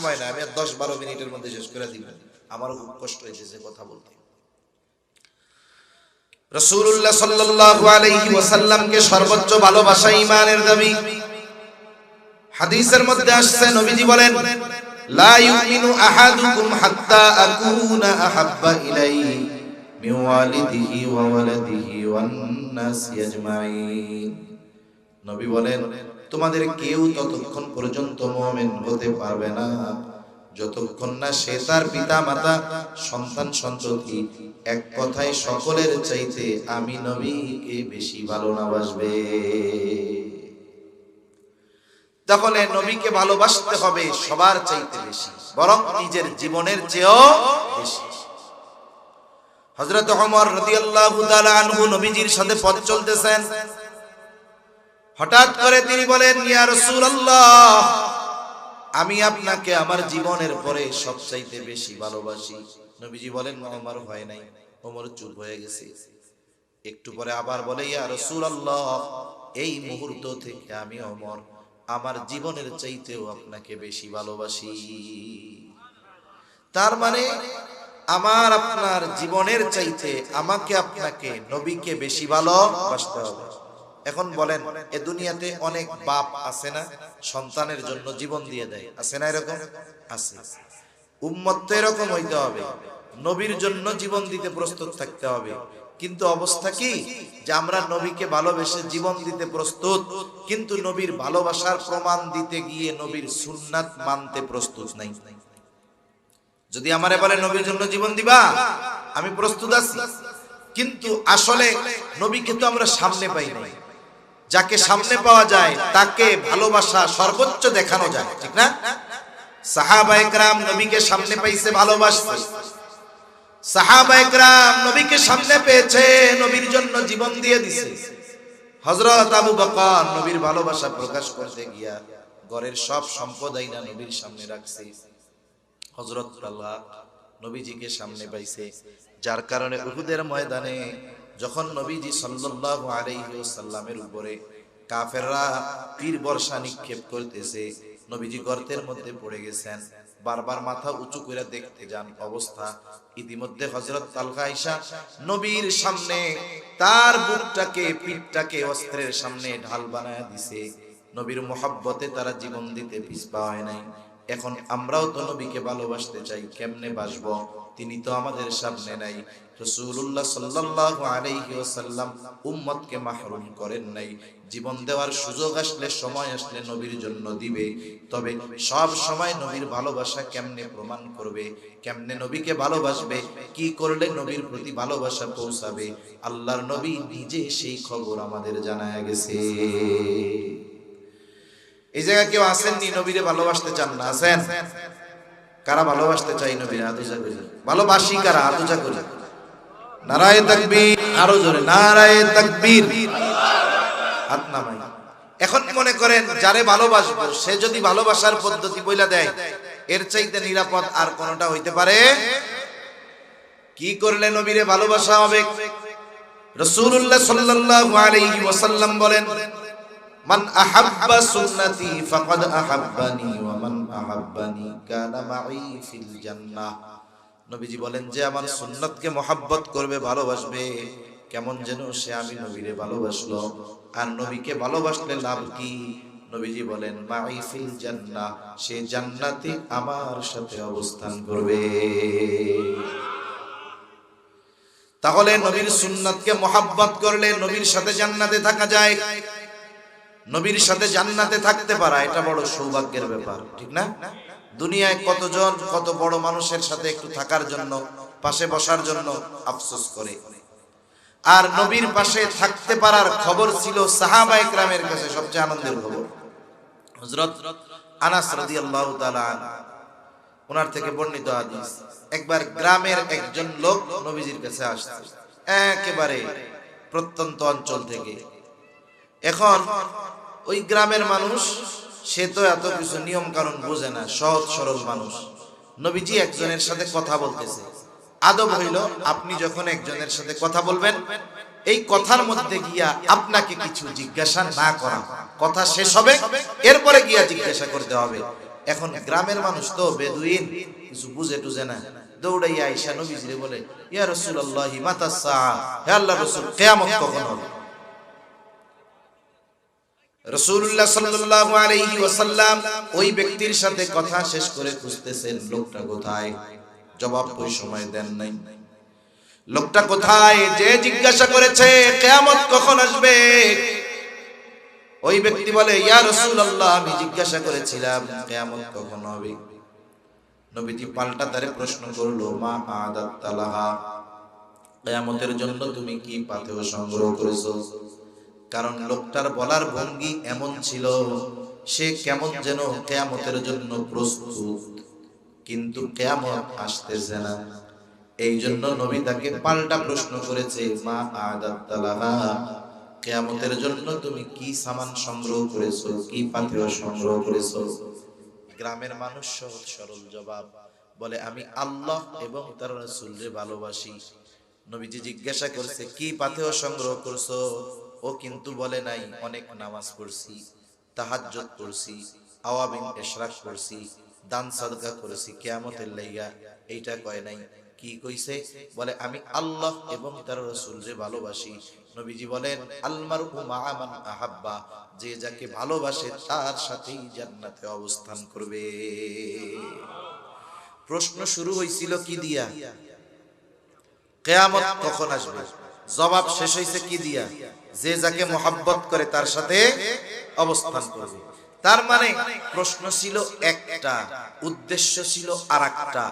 সময় না, আমি দশ বারো মিনিটের মধ্যে শেষ করে দিব। আমারও খুব কষ্ট হয়েছে যে কথা বলতে। রসুল্লাহ সাল্লাল্লাহু আলাইহি ওয়াসাল্লামকে সর্বোচ্চ ভালোবাসা ঈমানের দাবি। হাদিসের মধ্যে আসছে, নবীজি বলেন, লা ইউমিনু আহাদুকুম হাত্তা আকুনা আহাব্বা ইলাইহি মিন ওয়ালিদিহি ওয়া ওয়ালাদিহি ওয়ান নাসি আজমাইন নবী বলেন তোমাদের কেউ ততক্ষণ পর্যন্ত মুমিন হতে পারবে না। যতক্ষণ না সে তার পিতা মাতা সন্তান সন্ততি, এক কথায় সকলের চাইতে আমি নবীকে বেশি ভালো না বাসবে তাহলে নবীকে ভালোবাসতে হবে সবার চাইতে বেশি, বরং নিজের জীবনের চেয়েও বেশি। হযরত ওমর রাদিয়াল্লাহু তাআলা আনহু নবীজির সাথে পথ চলতেছেন। হঠাৎ করে তিনি বলেন আমি আপনাকে আমার জীবনের পরে সবচাইতে বেশি ভালোবাসি। নবীজি বলেন, ওমর ভয় নাই, ওমর চুপ হয়ে গেছে। একটু পরে আবার বলে, ইয়া রাসূলুল্লাহ, এই মুহূর্ত থেকে আমি ওমর, আমার জীবনের চাইতেও আপনাকে বেশি ভালোবাসি। তার মানে আমার আপনার জীবনের চাইতে আমাকে আপনাকে নবীকে বেশি ভালোবাসতে হবে। এখন বলেন, এ দুনিয়াতে অনেক বাপ আছে না? সন্তানের জন্য জীবন দিয়ে দেয়। আছে না এরকম? আছে। উম্মত তো এরকম হইতে হবে। নবীর জন্য জীবন দিতে প্রস্তুত থাকতে হবে। কিন্তু অবস্থা কি? যে আমরা নবীকে ভালোবেসে জীবন দিতে প্রস্তুত, কিন্তু নবীর ভালোবাসার প্রমাণ দিতে গিয়ে নবীর সুন্নাত মানতে প্রস্তুত নাই। যদি আমারে বলে, নবীর জন্য জীবন দিবা? আমি প্রস্তুত আছি। কিন্তু আসলে নবীকে তো আমরা সামনে পাই নাই। যাকে সামনে পাওয়া যায়, তাকে ভালোবাসা সর্বোচ্চ দেখানো যায়, ঠিক না? সাহাবা একরাম নবীকে সামনে পাইছে, ভালোবাসছে। সাহাবা একরাম নবীকে সামনে পেয়েছে, নবীর জন্য জীবন দিয়ে দিছে। হযরত আবু বকর নবীর ভালোবাসা প্রকাশ করতে গিয়া ঘরের সব সম্পদ আইনা নবীর সামনে রাখছে। হযরত আল্লাহ নবীজিকে সামনে পাইছে, যার কারণে উহুদের ময়দানে যখন নবীজি সাল্লাল্লাহু আলাইহি ওয়াসাল্লামের উপরে কাফেররা তীর বর্ষা নিক্ষেপ করতেছে, নবীজি গর্তের মধ্যে পড়ে গেছেন, বারবার মাথা উঁচু করে দেখতে যান অবস্থা। ইতিমধ্যে হযরত তালহা আয়েশা নবীর সামনে তার বুকটাকে, পিঠটাকে অস্ত্রের সামনে ঢাল বানায় দিছে। নবীর মোহাব্বতে তারা জীবন দিতে পিছপা হয় নাই। এখন আমরাও তো নবীকে ভালোবাসতে চাই, কেমনে বাসবো? তিনি তো আমাদের সামনে নাই। রাসূলুল্লাহ সাল্লাল্লাহু আলাইহি ওয়াসাল্লাম উম্মতকে মাহরুম করেন নাই। জীবন দেওয়ার সুযোগ আসলে, সময় আসলে নবীর জন্য দিবে। তবে সব সময় নবীর ভালোবাসা কেমনে প্রমাণ করবে? কেমনে নবীকে ভালোবাসবে? কি করলে নবীর প্রতি ভালোবাসা পৌঁছাবে? আল্লাহর নবী নিজে সেই খবর আমাদের জানায় গেছে। এই জায়গায় কেউ আসেননি, নবীরে ভালোবাসতে চান না। আছেন কারা ভালোবাসতে চাই নবীরে? আতুজা করি ভালোবাসি কারা? আতুজা করি নারায়ে তাকবীর। আরও জোরে, নারায়ে তাকবীর। হাত নামাই। এখন মনে করেন, যারে ভালোবাসবো, সে যদি ভালোবাসার পদ্ধতি বইলা দেয়, এর চাইতে নিরাপদ আর কোনটা হইতে পারে? কি করলে নবীরে ভালোবাসা হবে? রাসূলুল্লাহ সাল্লাল্লাহু আলাইহি ওয়াসাল্লাম বলেন মান আহাব্বা সুন্নতি ফাকাদ আহাব্বানি ওয়া মান আহাব্বানি কানা মাই ফিল নবীজি বলেন, যে আমার সুন্নতকে মহাব্বত করবে, ভালোবাসবে, কেমন যেন সে আমি নবীরে ভালোবাসলো। আর নবীকে ভালোবাসলে লাভ কি? নবীজি বলেন, মাই ফিল জান্নাহ, সে জান্নাতে আমার সাথে অবস্থান করবে। তাহলে নবীর সুন্নাতকে মহাব্বত করলে নবীর সাথে জান্নাতে থাকা যায়। নবীর সাথে জান্নাতে থাকতে পারা, এটা বড় সৌভাগ্যের ব্যাপার, ঠিক না? দুনিয়ায় কতজন, কত বড় মানুষের সাথে একটু থাকার জন্য, পাশে বসার জন্য আফসোস করে। আর নবীর পাশে থাকতে পারার খবর ছিল সাহাবা একরামের কাছে সবচেয়ে আনন্দের খবর। হযরত আনাস রাদিয়াল্লাহু তাআলা ওনার থেকে বর্ণিত হাদিস, একবার গ্রামের একজন লোক নবীজির কাছে আসছে, একেবারে প্রত্যন্ত অঞ্চল থেকে। এখন ওই গ্রামের মানুষ, সে তো এত কিছু নিয়ম কানুন বোঝে না, সহজ সরল মানুষ। নবীজি একজনের সাথে কথা বলতেছে। আদব হইল, আপনি যখন একজনের সাথে কথা বলবেন, এই কথার মধ্যে গিয়া আপনাকে কিছু জিজ্ঞাসা না করা। কথা শেষ হবে, এরপরে গিয়া জিজ্ঞাসা করতে হবে। এখন গ্রামের মানুষ তো বেদুইন, কিছু বুঝে টুঝে না। দৌড়াইয়া আইসা নবীজিরে বলে, ইয়া রাসূলুল্লাহি মাতা সাআ? হে আল্লাহ রাসূল, কিয়ামত কখন হবে? ওয়াসাল্লাম ওই ব্যক্তির সাথে কথা শেষ করে খুঁজতেছেন, লোকটা কোথায়? জবাব ওই সময় দেন নাই। লোকটা কোথায়? যে জিজ্ঞাসা করেছে কখন আসবে? ওই ব্যক্তি বলে, ইয়া রাসূলুল্লাহ, আমি জিজ্ঞাসা করেছিলাম, কিয়ামত কখন হবে? নবীজি পাল্টা তারে প্রশ্ন করল, মা আদাত তালাহা, কিয়ামতের জন্য তুমি কি পাথেয় সংগ্রহ করেছ? কারণ লোকটার বলার ভঙ্গি এমন ছিল, সে কেমন যেন কেয়ামতের জন্য প্রস্তুত। কিন্তু কেয়ামত আসতেছে না। এই জন্য নবী তাকে পাল্টা প্রশ্ন করেছে, মা আদাত্তালাহা কেয়ামতের জন্য তুমি কি সামান সংগ্রহ করেছ, কি পাথেয় সংগ্রহ করেছ? গ্রামের মানুষ সহজ সরল জবাব, বলে, আমি আল্লাহ এবং তার রাসূলকে ভালোবাসি। নবীজি জিজ্ঞাসা করছে, কি পাথেয় সংগ্রহ করছ? ও কিন্তু বলে নাই, অনেক নামাজ পড়ছি, তাহাজ্জুদ পড়ছি আওয়াবিন ইশরাক করছি দান সাদকা করেছি, কিয়ামতের লাইগা এইটা কয় নাই। কি কইছে? বলে, আমি আল্লাহ এবং তার রাসূলকে ভালোবাসি। নবীজি বলেন আলমারু মা'a মান আহাব্বা, যে যাকে ভালোবাসে তার সাথেই জান্নাতে অবস্থান করবে। প্রশ্ন শুরু হয়েছিল কি দিয়া? কেয়ামত কখন আসবে? জবাব শেষ হয়েছে কি দিয়া? যে যাকে মোহাব্বত করে তার সাথে অবস্থান করবে। তার মানে প্রশ্ন ছিল একটা, উদ্দেশ্য ছিল আর একটা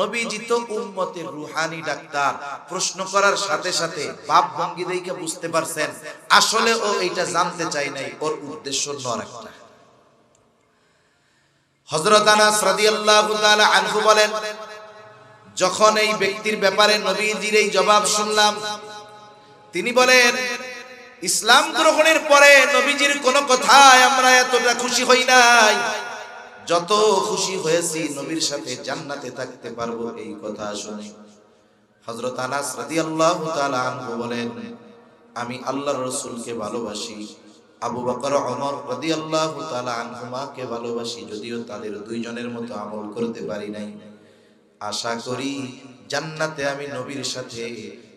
নবীজি তো উম্মতের রুহানি ডাক্তার। প্রশ্ন করার সাথে সাথে বাপ ভঙ্গি দেখে বুঝতে পারছেন, আসলে ও এইটা জানতে চাই নাই, ওর উদ্দেশ্য অন্য একটা যখন এই ব্যক্তির ব্যাপারে নবীজির এই জবাব শুনলাম, তিনি বলেন ইসলাম গ্রহণের পরে নবীজির কোন কথায় আমরা এতটা খুশি হই নাই। যত খুশি হয়েছি নবীর সাথে জান্নাতে থাকতে পারব এই কথা শুনে। হযরত আনাস রাদিয়াল্লাহু তাআলা আনহু বলেন, আমি আল্লাহর রাসূলকে ভালোবাসি। আবু বকর, ওমর রাদিয়াল্লাহু তাআলা আনহুমাকে ভালোবাসি, যদিও তাদের দুইজনের মতো আমল করতে পারি নাই। আশা করি জান্নাতে আমি নবীর সাথে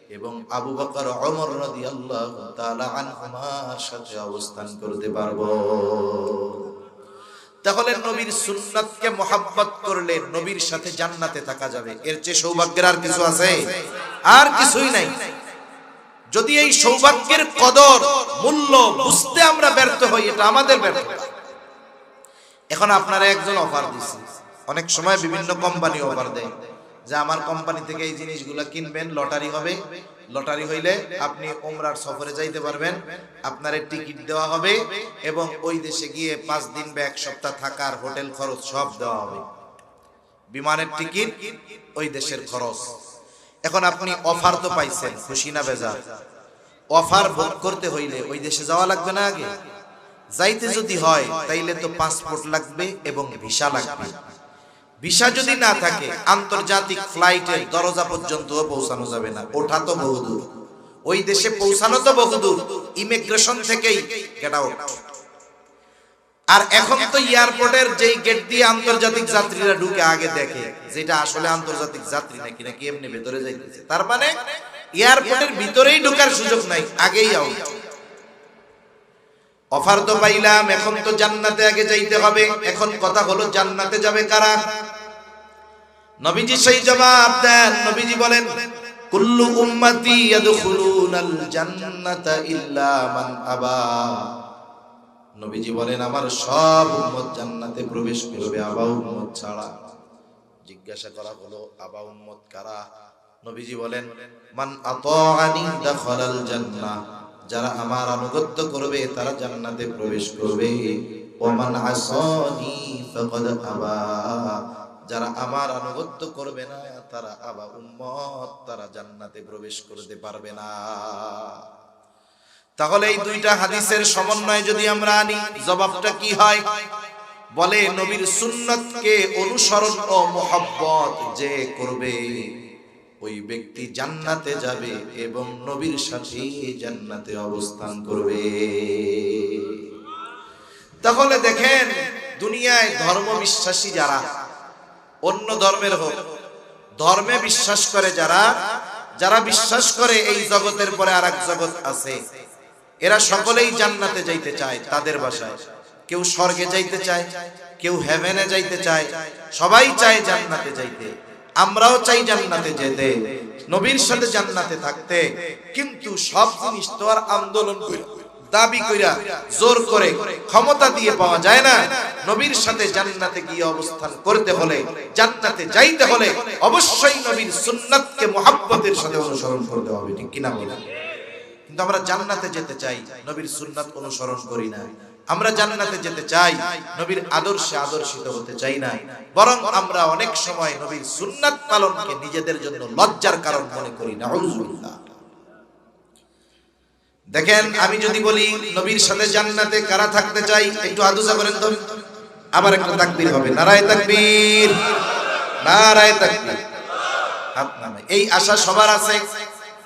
এবং আবু বকর ওমর রাদিয়াল্লাহু তাআলা আনহুমার সাথে অবস্থান করতে পারব। তাহলে নবীর সুন্নাতকে মোহাব্বত করলে নবীর সাথে জান্নাতে থাকা যাবে। এর চেয়ে সৌভাগ্যের আর কিছু আছে? আর কিছুই নাই। যদি এই সৌভাগ্যের কদর, মূল্য বুঝতে আমরা ব্যর্থ হই, এটা আমাদের ব্যর্থ এখন আপনারা একজন অফার দিচ্ছে অনেক সময় বিভিন্ন কোম্পানি অফার দেয়। যে আমার কোম্পানি থেকে এই জিনিসগুলো কিনবেন লটারি হবে। লটারি হইলে আপনি ওমরার সফরে যাইতে পারবেন। আপনার টিকিট দেওয়া হবে এবং ওই দেশে গিয়ে পাঁচ দিন বা এক সপ্তাহ থাকার হোটেল খরচ সব দেওয়া হবে। বিমানের টিকিট ওই দেশের খরচ। এখন আপনি অফার তো পাইছেন, খুশি না বেজা অফার ভোগ করতে হইলে ওই দেশে যাওয়া লাগবে না আগে? যাইতে যদি হয়, তাইলে তো পাসপোর্ট লাগবে এবং ভিসা লাগবে। ভিসা যদি না থাকে, আন্তর্জাতিক ফ্লাইটের দরজা পর্যন্ত পৌঁছানো যাবে না। ওঠা তো বহুদূর ওই দেশে পৌঁছানো তো বহুদূর ইমিগ্রেশন থেকেই গেট আউট আর এখন তো এয়ারপোর্টের যেই গেট দিয়ে আন্তর্জাতিক যাত্রীরা ঢুকে আগে দেখে, যেটা আসলে আন্তর্জাতিক যাত্রী নাকি নাকি এমনি ভেতরে যাইতেছে। তার মানে এয়ারপোর্টের ভিতরেই ঢোকার সুযোগ নাই, আগেই আউট অফার তো পাইলাম, এখন তো জান্নাতে আগে যাইতে হবে। এখন কথা হলো, জান্নাতে যাবে কারা? নবীজি সেই জবাব দেন। নবীজি বলেন, কুল্লু উম্মতি ইয়াদখুলুনাল জান্নাতা ইল্লা মান আবা। নবীজি বলেন, আমার সব উম্মত জান্নাতে প্রবেশ করবে, আবা উম্মত ছাড়া। জিজ্ঞাসা করা হলো, আবা উম্মত কারা? নবীজি বলেন, মান আতাআনি দাখালাল জান্নাহ। যারা আমার আনুগত্য করবে, তারা জান্নাতে প্রবেশ করবে। ওমান আসানি ফাকাদ আবা। যারা আমার আনুগত্য করবে না, তারা আবা উম্মত, তারা জান্নাতে প্রবেশ করতে পারবে না। তাহলে এই দুইটা হাদিসের সমন্বয় যদি আমরা আনি, জবাবটা কি হয়? বলে নবীর সুন্নতকে অনুসরণ ও মোহাব্বত যে করবে, ওই ব্যক্তি জান্নাতে যাবে এবং নবীর সাথে জান্নাতে অবস্থান করবে। তাহলে দেখেন, দুনিয়ায় ধর্ম বিশ্বাসী যারা অন্য ধর্মের হোক। ধর্মে বিশ্বাস করে যারা যারা বিশ্বাস করে এই জগতের পরে আর জগৎ আছে, এরা সকলেই জান্নাতে যাইতে চায় তাদের বাসায়। কেউ স্বর্গে যাইতে চায়, কেউ হেভেনে যাইতে চায়, সবাই চায় জান্নাতে যাইতে। আমরাও চাই জান্নাতে যেতে, নবীর সাথে জান্নাতে থাকতে। কিন্তু সব জিনিস তো আর আন্দোলন করে। দাবি কইরা জোর করে ক্ষমতা দিয়ে পাওয়া যায় না। নবীর সাথে জান্নাতে গিয়ে অবস্থান করতে হলে, জান্নাতে যাইতে হলে অবশ্যই নবীর সুন্নাতকে সাথে অনুসরণ করতে হবে, ঠিক কিনা কিন্তু আমরা জান্নাতে যেতে চাই, নবীর সুন্নাত অনুসরণ করি না। আমরা জান্নাতে যেতে চাই, নবীর আদর্শে আদর্শিত হতে চাই না। বরং আমরা অনেক সময় নবীর সুন্নাত পালনকে নিজেদের জন্য লজ্জার কারণ মনে করি না দেখেন, আমি যদি বলি, নবীর সাথে জান্নাতে কারা থাকতে চাই, একটু আদুজা করেন তো। আবার একটা তাকবীর হবে, নারায় তাকবীর নারায় তাকবীর। এই আশা সবার আছে,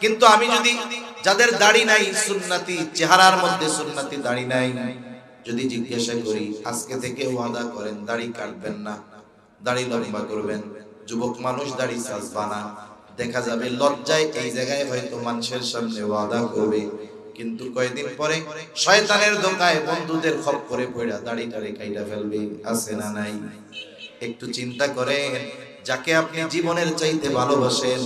কিন্তু আমি যদি, যাদের দাড়ি নাই, সুন্নাতি চেহারার মধ্যে সুন্নাতি দাড়ি নাই, যদি জিজ্ঞাসা করি, আজকে থেকে ওয়াদা করেন, দাড়ি কাটবেন না, দাড়ি লম্বা করবেন, যুবক মানুষ দাড়ি সাজবা না, দেখা যাবে লজ্জায় এই জায়গায় হয়তো মানুষের সামনে ওয়াদা করবে। কিন্তু কয়েকদিন পরে শয়তানের ধোকায় বন্ধুদের খপ করে পড়া দাড়ি টাড়ি কাইটা ফেলবে, আছে না নাই? একটু চিন্তা করেন, যাকে আপনি জীবনের চাইতে ভালোবাসেন,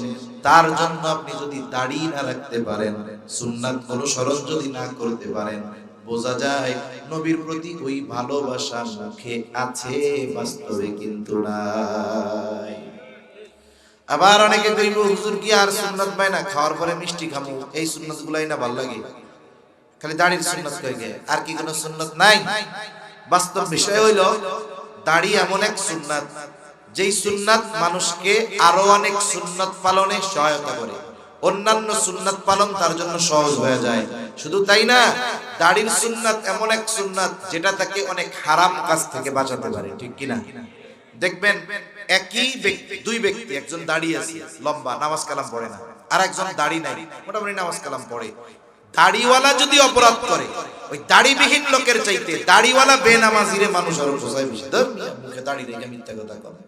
তার জন্য আপনি যদি দাড়ি না রাখতে পারেন, সুন্নাত অনুসরণ যদি না করতে পারেন, বোঝা যায় নবীর প্রতি ওই ভালোবাসা মুখে আছে, বাস্তবে কিন্তু নাই। আবার অনেকে কইব, হুজুর, কি আর সুন্নাত পায় না? খাওয়ার পরে মিষ্টি খামু। এই সুন্নাত গুলাই না ভালো লাগে। খালি দাড়ির সুন্নাত কই গে, আর কি কোনো সুন্নাত নাই? বাস্তব বিষয় হইল, দাড়ি এমন এক সুন্নাত, যেই সুন্নাত মানুষকে আরও অনেক সুন্নাত পালনে সহায়তা করে। অন্যান্য সুন্নাত পালন তার জন্য সহজ হয়ে যায়। শুধু তাই না, দাড়ির সুন্নাত এমন এক সুন্নাত যেটা তাকে অনেক হারাম কাজ থেকে বাঁচাতে পারে, ঠিক কিনা? দেখবেন একই দুই ব্যক্তি, একজন দাঁড়িয়ে আছে, লম্বা, নামাজ কালাম পড়ে না। আর একজন দাড়ি নাই, মোটামুটি নামাজ কালাম পড়ে। দাড়িওয়ালা যদি অপরাধ করে, ওই দাড়িবিহীন লোকের চাইতে দাড়িওয়ালা বেনামাজিরে মানুষ আরও বোঝায় বুঝতে দাঁড়িয়ে রেখে মিথ্যা কথা করে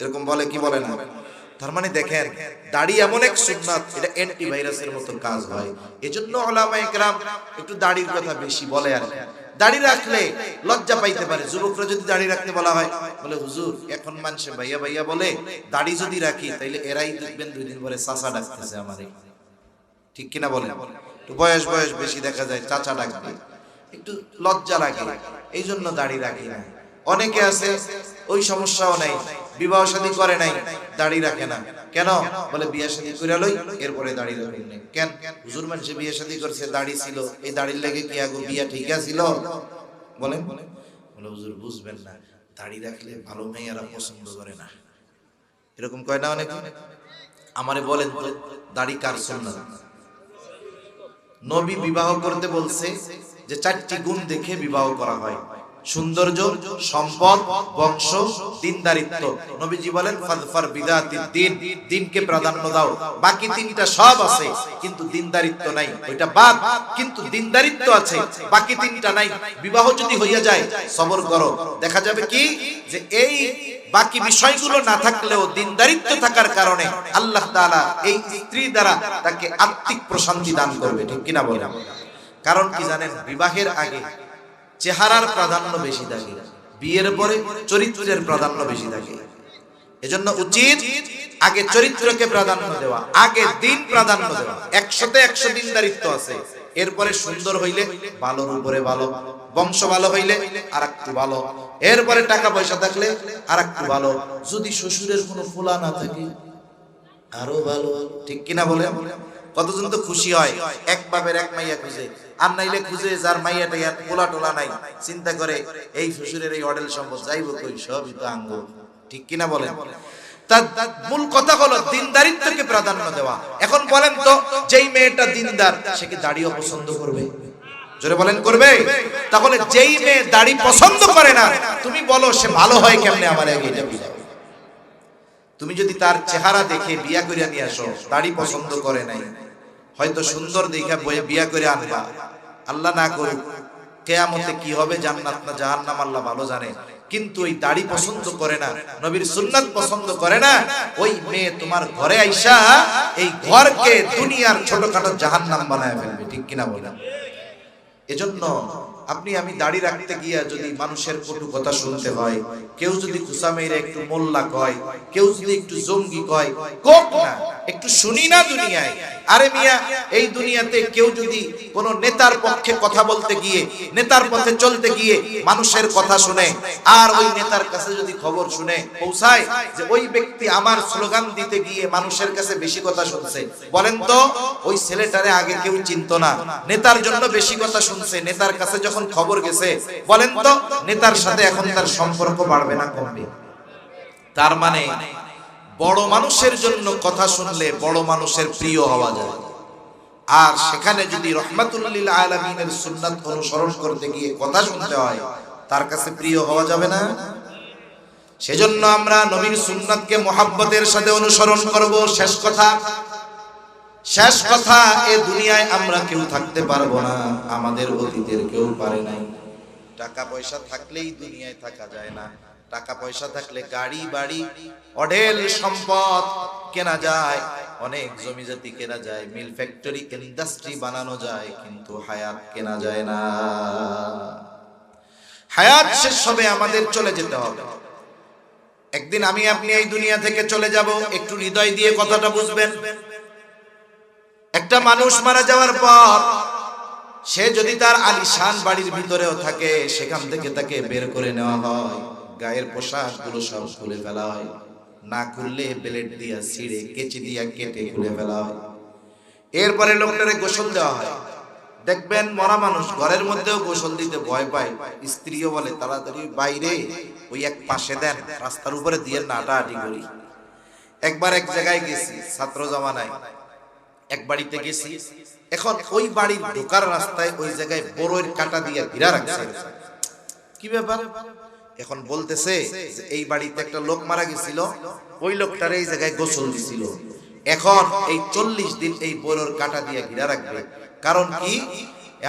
এরকম বলে কি বলে না? তার মানে দেখেন, দাড়ি এমন এক সুন্নাত, এটা অ্যান্টিভাইরাসের মতো কাজ হয়। এজন্য ওলামা একরাম একটু দাড়ির কথা বেশি বলে আর দাড়ি রাখলে লজ্জা পাইতে পারে। যুবকরা যদি দাড়ি রাখতে বলা হয়, বলে, হুজুর, এখন মানুষে ভাইয়া ভাইয়া বলে, দাড়ি যদি রাখি, তাইলে এরাই দেখবেন দুই দিন পরে চাচা ডাকতেছে আমারে। ঠিক কিনা বলেন? একটু বয়স বয়স বেশি দেখা যায়, চাচা ডাকবে। একটু লজ্জা লাগে এই জন্য দাড়ি রাখি না। অনেকে আছে, ওই সমস্যাও নাই। বিবাহ শাদী করে নাই, দাড়ি রাখে না। কেন? বলে, বিয়ে শাদী করে লই, এরপরে দাড়ি রাখেন নাই। কেন? হুজুর মানুষে বিয়ে শাদী করছে, দাড়ি ছিল। এই দাড়ির লেগে কি আগো বিয়া ঠিক আছিল? বলেন। বলে, হুজুর, বুঝবেন না। দাড়ি রাখলে ভালো মেয়েরা পছন্দ করে না। এরকম কয় না অনেকে? আমারে বলেন তো, দাড়ি কার সুন্নাত? নবী বিবাহ করতে বলছে যে, চারটি গুণ দেখে বিবাহ করা হয়। সৌন্দর্য, সম্পদ, বংশ, দিনদারিত্ব। নবীজি বলেন, ফাদফার বিদাতি দিন, দিনকে প্রাধান্য দাও। বাকি তিনটা সব আছে, কিন্তু দিনদারিত্ব নাই। ওইটা বাদ, কিন্তু দিনদারিত্ব আছে। বাকি তিনটা নাই। বিবাহ যদি হইয়া যায়, সবর করো। দেখা যাবে কি? যে এই বাকি বিষয়গুলো না থাকলেও দিনদারিত্ব থাকার কারণে আল্লাহ তাআলা এই স্ত্রী দ্বারা তাকে আত্মিক প্রশান্তি দান করবে। ঠিক কিনা বললাম কারণ কি জানেন? বিবাহের আগে চেহারার প্রাধান্য বেশি থাকে, বিয়ের পরে চরিত্রের প্রাধান্য বেশি থাকে। এজন্য উচিত আগে চরিত্রকে প্রাধান্য দেওয়া, আগে দিন প্রাধান্য দেওয়া। একশোতে একশো দিনদারিত্ব আছে। এরপরে সুন্দর হইলে ভালোর উপরে ভালো, বংশ ভালো হইলে আর একটু ভালো। এরপরে টাকা পয়সা থাকলে আর একটু ভালো। যদি শ্বশুরের কোনো ফোলা না থাকে, আরও ভালো। ঠিক কিনা বলে কতজন তো খুশি হয়, এক বাপের এক মাইয়া খুঁজে। আর নাইলে খুঁজে যার মাইয়া টাইয়া পোলা টোলা নাই, চিন্তা করে এই শ্বশুরের এই অডেল সম্পদ যাইব কই, সবই তো আঙ্গ ঠিক কিনা বলেন? মূল কথা হলো দিনদারিত্বকে প্রাধান্য দেওয়া। এখন বলেন তো, যেই মেয়েটা দিনদার, সে কি দাড়িও পছন্দ করবে? জোরে বলেন, করবে? তাহলে যেই মেয়ে দাড়ি পছন্দ করে না, তুমি বলো সে ভালো হয় কেমনে আমার তুমি যদি তার চেহারা দেখে বিয়া করিয়া নিয়ে আসো, দাড়ি পছন্দ করে নাই। হয়তো সুন্দর দেখা বয়ে বিয়া করে আনবা। আল্লাহ না করুক, কেয়ামতে কি হবে জান্নাত না জাহান্নাম আল্লাহ ভালো জানে। কিন্তু ওই দাড়ি পছন্দ করে না, নবীর সুন্নাত পছন্দ করে না, ওই মেয়ে তোমার ঘরে আইসা এই ঘরকে দুনিয়ার ছোটখাটো জাহান্নাম বানায় ফেলবে, ঠিক কিনা বলে এজন্য আপনি আমি দাড়ি রাখতে গিয়া যদি মানুষের কটু কথা শুনতে হয়, কেউ যদি খুসা মেরে একটু মোল্লা কয়, কেউ যদি একটু জঙ্গি কয় না, একটু শুনি না দুনিয়ায়। আরে মিয়া, এই দুনিয়াতে কেউ যদি কোন নেতার পক্ষে কথা বলতে গিয়ে, নেতার পথে চলতে গিয়ে মানুষের কথা শুনে, আর ওই নেতার কাছে যদি খবর শুনে পৌঁছায় যে ওই ব্যক্তি আমার স্লোগান দিতে গিয়ে মানুষের কাছে বেশি কথা শুনছে, বলেন তো, ওই ছেলেটারে আগে কেউ চিনতো না। নেতার জন্য বেশি কথা শুনছে, নেতার কাছে যখন খবর গেছে, বলেন তো, নেতার সাথে এখন তার সম্পর্ক বাড়বে না কমবে। তার মানে বড় মানুষের জন্য কথা শুনলে বড় মানুষের প্রিয় হওয়া যায়। আর সেখানে যদি রহমাতুল্লিল আলমিনের সুন্নাত অনুসরণ করতে গিয়ে কথা শুনতে হয়, তার কাছে প্রিয় হওয়া যাবে না। সেজন্য আমরা নবীর সুন্নাতকে মোহাব্বতের সাথে অনুসরণ করব। শেষ কথা শেষ কথা, এ দুনিয়ায় আমরা কেউ থাকতে পারব না, আমাদের অতীতের কেউ পারে নাই। টাকা পয়সা থাকলেই দুনিয়ায় থাকা যায় না। টাকা পয়সা থাকলে গাড়ি, বাড়ি, অঢেল সম্পদ কেনা যায়, অনেক জমি জাতি কেনা যায়, মিল ফ্যাক্টরি, ইন্ডাস্ট্রি বানানো যায়, কিন্তু হায়াত কেনা যায় না। হায়াত শেষ হবে, আমাদের চলে যেতে হবে। একদিন আমি আপনি এই দুনিয়া থেকে চলে যাব, একটু হৃদয় দিয়ে কথাটা বুঝবেন। একটা মানুষ মারা যাওয়ার পর সে যদি তার আলিশান বাড়ির ভিতরেও থাকে, সেখান থেকে তাকে বের করে নেওয়া হয়। গায়ের পোশাকগুলো সব খুলে ফেলা হয়। না খুললে ব্লেড দিয়া ছিঁড়ে, কেচি দিয়া কেটে খুলে ফেলা হয়। এরপরে লোকটারে গোসল দেওয়া হয়। দেখবেন মরা মানুষ ঘরের মধ্যেও গোসল দিতে ভয় পায়। স্ত্রীও বলে, তাড়াতাড়ি বাইরে, ওই এক পাশে দেন, রাস্তার উপরে দিয়ে নাটা নাটাহাটি করি। একবার এক জায়গায় গেছি, ছাত্র জমানায়। বাড়িতে গেছি। এখন ওই বাড়ির ঢোকার রাস্তায় ওই জায়গায় বড়ের কাটা দিয়ে ঘিরা রাখছে। কি ব্যাপার? এখন বলতেছে এই বাড়িতে একটা লোক মারা গেছিল, ওই লোকটার এই জায়গায় গোসল দিছিল। এখন এই চল্লিশ দিন এই বড়ের কাটা দিয়ে ঘিরা রাখবে। কারণ কি?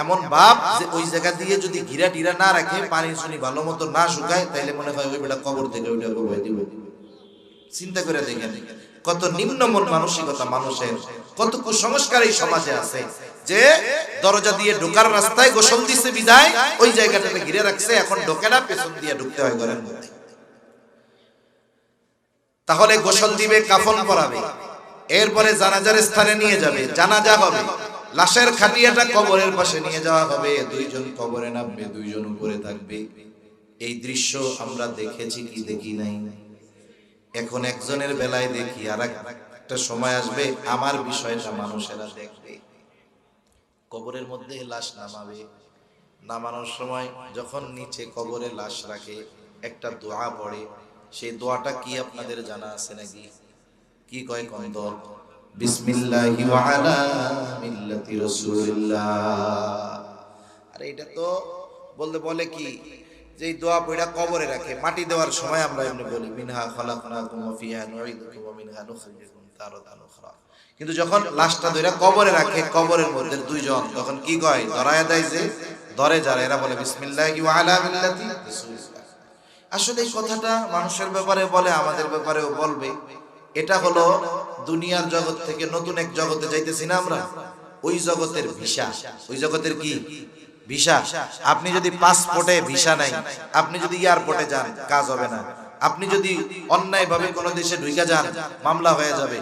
এমন ভাব যে ওই জায়গা দিয়ে যদি ঘিরা টিরা না রাখে, পানি শুনি ভালো মতো না শুকায়, তাইলে মনে হয় ওই বেটা কবর থেকে ওইটা কবাই দিব। চিন্তা করে দেখেন। কত নিম্নমন মানসিকতা মানুষের, কত কুসংস্কার এই সমাজে আছে, যে দরজা দিয়ে ঢোকার রাস্তায় গোসল দিছে বিদায়, ওই জায়গাটাতে ঘিরে রাখছে, এখন ঢোকে না, পেছন দিয়ে ঢুকতে হয় ঘরের মধ্যে। তাহলে গোসল দিবে, কাফন পরাবে, এরপরে জানাজার স্থানে নিয়ে যাবে, জানাজা হবে, লাশের খাটিয়াটা কবরের পাশে নিয়ে যাওয়া হবে, দুইজন কবরে নামবে, দুইজন উপরে থাকবে। এই দৃশ্য আমরা দেখেছি কি দেখি নাই? এখন একজনের বেলায় দেখি আর একটা সময় আসবে, আমার বিষয়টা মানুষেরা দেখবে। কবরের মধ্যে লাশ নামাবে। নামানোর সময় যখন নিচে কবরে লাশ রাখে, একটা দোয়া পড়ে। সেই দোয়াটা কি আপনাদের জানা আছে নাকি? কি কয় কন্দ বিসমিল্লাহি ওয়া আলা মিল্লাতি রাসূলিল্লাহ। আরে এটা তো বলতে বলে কি? যে দোয়া পড়া কবরে রাখে, মাটি দেওয়ার সময় আমরা এমনি বলি, মিনহা খলাকনাকুম ওয়া ফিহা নুঈদুকুম ওয়া মিনহা নুখরিজুকুম তারাতান উখরা। কিন্তু যখন লাশটা ধরে কবরে রাখে, কবরের মধ্যে দুইজন, তখন কি কয়? ধরায় দেয় যে, ধরে যারা, এরা বলে, বিসমিল্লাহি ওয়া আলা মিল্লাতি আসলে এই কথাটা মানুষের ব্যাপারে বলে, আমাদের ব্যাপারেও বলবে। এটা হলো দুনিয়ার জগৎ থেকে নতুন এক জগতে যাইতেছি না আমরা? ওই জগতের ভিসা। ওই জগতের কি? ভিসা। আপনি যদি পাসপোর্টে ভিসা নাই, আপনি যদি এয়ারপোর্টে যান, কাজ হবে না। আপনি যদি অন্যায় ভাবে কোনো দেশে ঢুকে যান, মামলা হয়ে যাবে।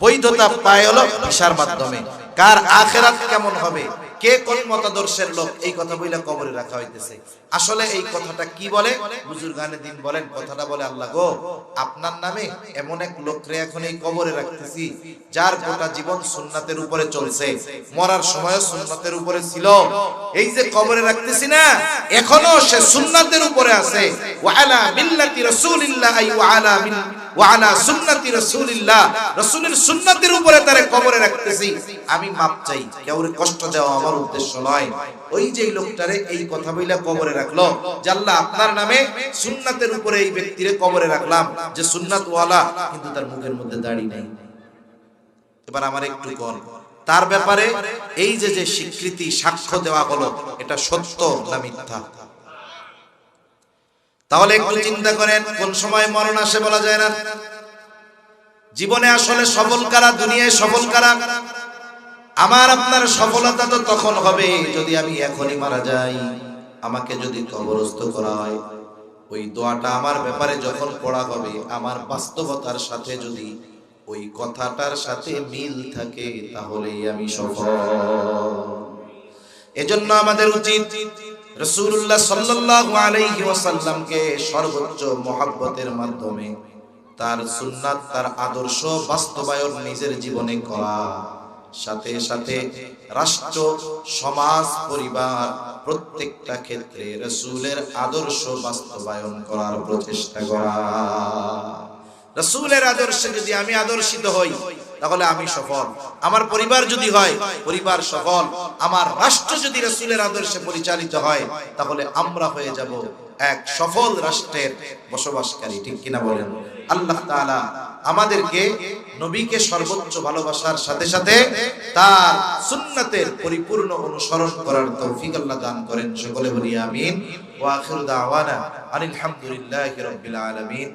বৈধতা পায় হলো ভিসার মাধ্যমে। কার আখেরাত কেমন হবে? কে কোন মতাদর্শের লোক? এই কথা বইলা কবরে রাখা হইতেছে। আসলে এই কথাটা কি বলে? হুজুর গানে দিন বলেন, কথাটা বলে আল্লাহ গো, আপনার নামে এমন এক লোকরে এখন এই কবরে রাখতেছি, যার গোটা জীবন সুন্নাতের উপরে চলছে। মরার সময় সুন্নাতের উপরে ছিল। এই যে কবরে রাখতেছি না, এখনও সে সুন্নাতের উপরে আছে। ওয়ালা মিল্লাতি রাসূলিল্লাহ আই ওয়ালা মিন ওয়ালা সুন্নাতি রাসূলিল্লাহ। রাসূলের উপরে তারে কবরে রাখতেছি। আমি মাপ চাই কষ্ট দেওয়া আমার উদ্দেশ্য নয়। ওই যে লোকটারে এই কথা বইলা কবরে রাখল, যে আল্লাহ আপনার নামে উপরে এই ব্যক্তিরে কবরে রাখলাম, যে সুন্নাত ওয়ালা কিন্তু তার মুখের মধ্যে দাড়ি নাই। এবার আমার একটু কোন, তার ব্যাপারে এই যে যে স্বীকৃতি, সাক্ষ্য দেওয়া হলো, এটা সত্য না মিথ্যা? তাহলে একটু চিন্তা করেন, কোন সময় মরণ আসে বলা যায় না। জীবনে আসলে সফল কারা, দুনিয়ায় সফল কারা? আমার, আপনার সফলতা তো তখন হবে যদি আমি এখনই মারা যাই। আমাকে যদি কবরস্থ করা হয়, ওই দোয়াটা আমার ব্যাপারে যখন পড়া হবে, আমার বাস্তবতার সাথে যদি ওই কথাটার সাথে মিল থাকে, তাহলেই আমি সফল। এজন্য আমাদের উচিত রসুল্লাহ সাল্লাল্লাহু আলাইহি ওয়াসাল্লামকে সর্বোচ্চ মহাব্বতের মাধ্যমে তার সুন্নাত, তার আদর্শ বাস্তবায়ন নিজের জীবনে করা। সাথে সাথে রাষ্ট্র, সমাজ, পরিবার প্রত্যেকটা ক্ষেত্রে রসুলের আদর্শ বাস্তবায়ন করার প্রচেষ্টা করা। রসুলের আদর্শে যদি আমি আদর্শিত হই তাহলে আমি সফল। আমার পরিবার যদি হয়, পরিবার সফল। আমার রাষ্ট্র যদি রসুলের আদর্শে পরিচালিত হয়, তাহলে আমরা হয়ে যাব এক সফল রাষ্ট্রের বসবাসকারী। ঠিক কিনা বলেন? আল্লাহ তাআলা আমাদেরকে নবীকে সর্বোচ্চ ভালোবাসার সাথে সাথে তার সুন্নাতের পরিপূর্ণ অনুসরণ করার তৌফিক আল্লাহ দান করেন। সকলে বলি আমিন। ওয়া আখিরু দাওয়ানা আনিল হামদুলিল্লাহি রাব্বিল আলামিন।